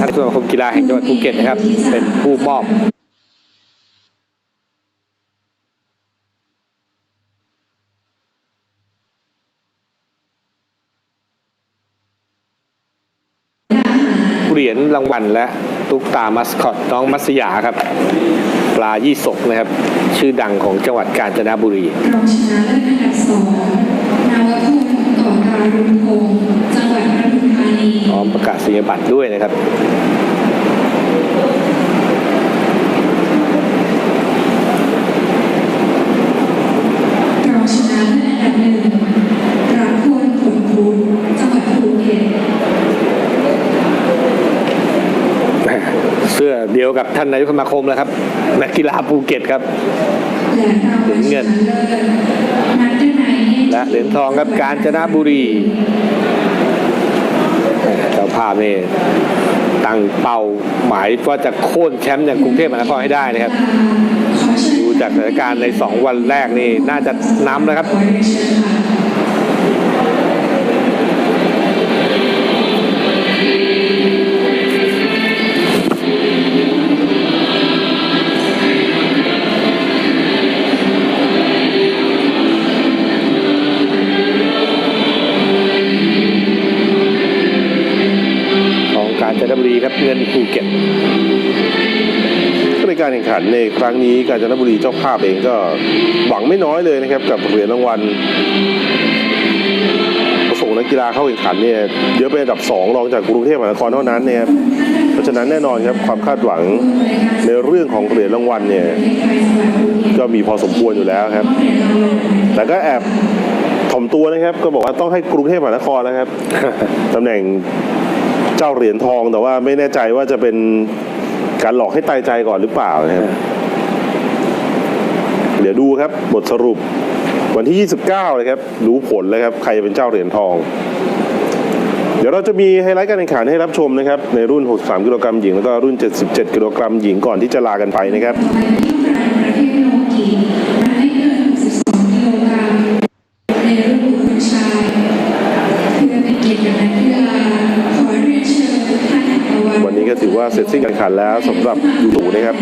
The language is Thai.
ท่านสมาคมกีฬาแห่งจังหวัดภูเก็ตนะครับ เป็นผู้มอบเหรียญรางวัลและตุ๊กตามัสคอตน้องมัสยาครับ ปลายี่สกนะครับ ชื่อดังของจังหวัดกาญจนบุรีรองชนะเลิศอันดับสองนาวพ อมประกาศนียบัตรด้วยนะครับรองชนะเลิศอันดับหนึ่งรักพลผลบุญจังหวัดภูเก็ตเสื้อเดียวกับท่านนายกสมาคมแล้วครับ นักกีฬาภูเก็ตครับและรางวัลชนะเลิศนัดดนัยเนตรและเหรียญทองครับกาญจนบุรี เจ้าภาพนี่ตั้งเป้าหมายว่าจะโค่นแชมป์อย่างกรุงเทพมหานครให้ได้นะครับดูจากสถานการณ์ใน 2 วันแรกนี่น่าจะน้ำนะครับ บุรีครับเงินภูเก็ตก็ในการแข่งขันในครั้งนี้กาญจนบุรีเจ้าภาพเองก็หวังไม่น้อยเลยนะครับ กับเหรียญรางวัลส่งนักกีฬาเข้าแข่งขันเนี่ยเยอะเป็นอันดับสองรองจากกรุงเทพมหานครเท่านั้นเนี่ยเพราะฉะนั้นแน่นอนครับความคาดหวังในเรื่องของเหรียญรางวัลเนี่ยก็มีพอสมควรอยู่แล้วครับ แต่ก็แอบถ่อมตัวนะครับ ก็บอกว่าต้องให้กรุงเทพมหานครนะครับตำแหน่ง เจ้าเหรียญทองแต่ว่าไม่แน่ใจว่าจะเป็นการหลอกให้ตายใจก่อนหรือเปล่านะครับ เดี๋ยวดูครับบทสรุป วันที่ 29เลยครับรู้ผลแล้วครับ ใครจะเป็นเจ้าเหรียญทอง เดี๋ยวเราจะมีไฮไลท์การแข่งขันให้รับชมนะครับ ในรุ่น 63 กิโลกรัมหญิง แล้วก็รุ่น 77 กิโลกรัมหญิงก่อนที่จะลากันไปนะครับือว่าเสร็จสิ้นการขันแล้วสำหรับยูทูนะครับ